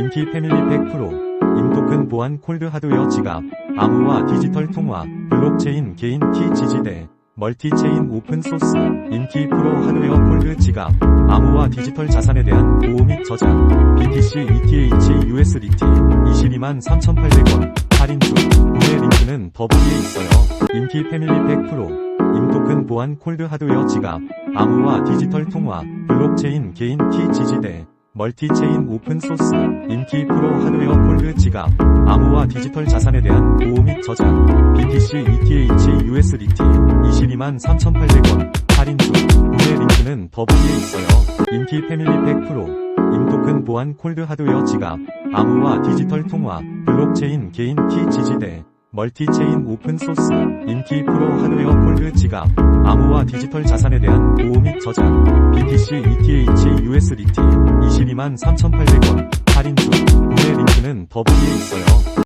인기 패밀리 100% 임토큰 보안 콜드 하드웨어 지갑 암호화 디지털 통화 블록체인 개인 키 지지대 멀티체인 오픈 소스 인기 프로 하드웨어 콜드 지갑 암호화 디지털 자산에 대한 보호 및 저장 BTC ETH USDT 22만 3,800원 할인 중. 구매 링크는 더보기에 있어요. 인기 패밀리 100% 임토큰 보안 콜드 하드웨어 지갑 암호화 디지털 통화 블록체인 개인 키 지지대 멀티체인 오픈 소스 인기 프로 하드웨어 콜드 지갑 암호화 디지털 자산에 대한 보호 및 저장 BTC ETH USDT 22만 3,800원 할인 중 구매 링크는 더보기에 있어요. 인기 패밀리 100% 임토큰 보안 콜드 하드웨어 지갑 암호화 디지털 통화 블록체인 개인 키 지지대 멀티체인 오픈 소스 인기 프로 하드웨어 콜드 지갑 암호화 디지털 자산에 대한 보호 및 저장 BTC ETH USDT 22만 3,800원 할인 중 구매 링크는 더보기에 있어요